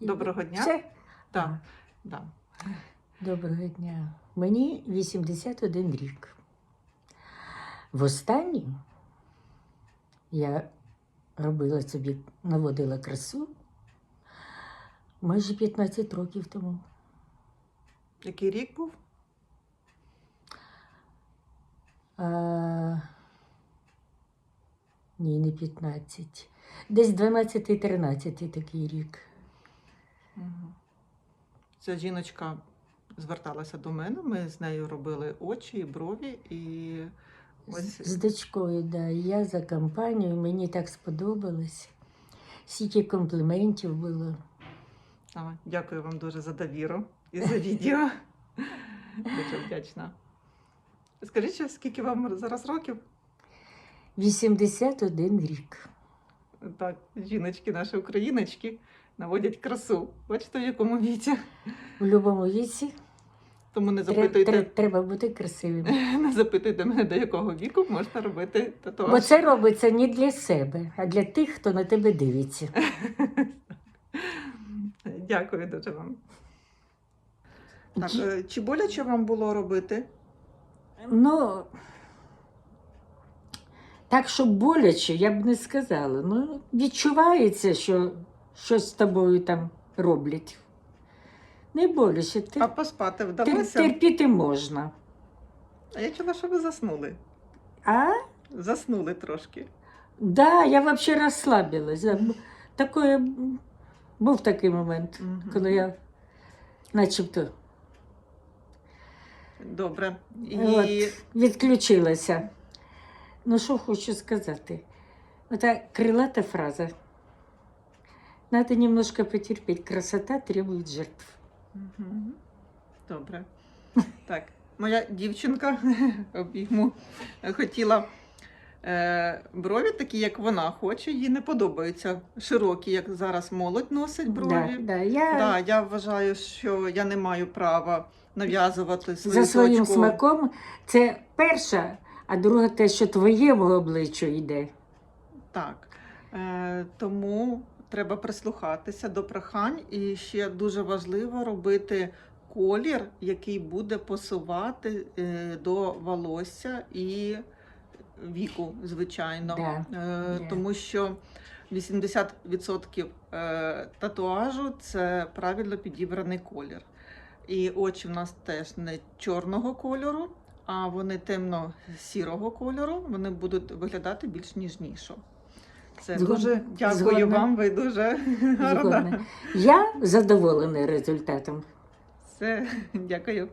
Доброго дня. Все? Так, да. Доброго дня. Мені 81 рік. Востаннє я робила собі, наводила красу майже 15 років тому. Який рік був? А... Ні, не 15. Десь 12-13 такий рік. Угу. Ця жіночка зверталася до мене. Ми з нею робили очі і брові, і З, ось з дочкою, да. Я за компанію, мені так сподобалось. Стільки компліментів було. а, дякую вам дуже за довіру і за відео. Дуже вдячна. Скажіть, скільки вам зараз років? 81 рік. Так, жіночки, наші україночки наводять красу. Бачите, в якому віці. У будь-якому віці Тому не запитуйте, тре- треба бути красивим. не запитуйте мене, до якого віку можна робити татуаж. Бо це робиться не для себе, а для тих, хто на тебе дивиться. Дякую дуже вам. Так, е, чи боляче вам було робити? Ну, так, що боляче, я б не сказала. Ну, відчувається, що щось з тобою там роблять. Не боляче, А тер- поспати вдалося? терпіти можна. А я чула, що ви заснули. А? Заснули трошки. Да, я взагалі розслабилась. Такое, був такий момент, Мгм. коли я начебто Добре. І От. відключилася. Ну, що хочу сказати? Ота крилата фраза. Надо немножко потерпеть. Красота требует жертв. Мгм. Добре. Так, моя дівчинка обійму хотіла е, брові такі, як вона хоче. Їй не подобаються широкі, як зараз молодь носить брові. Да, да, я Да, я вважаю, що я не маю права нав'язувати свою за своїм дочку. смаком це перша, а друга те, що твоєму обличчю йде. Так. Е, тому треба прислухатися до прохань. І ще дуже важливо робити колір, який буде посувати е, до волосся і віку, звичайно. Да, Е, да. Тому що 80% е, татуажу це правильно підібраний колір. І очі в нас теж не чорного кольору, а вони темно-сірого кольору. Вони будуть виглядати більш ніжніше. Це Згод... дуже дякую Згодна. вам. Ви дуже гарна. Я задоволена результатом. Все, дякую.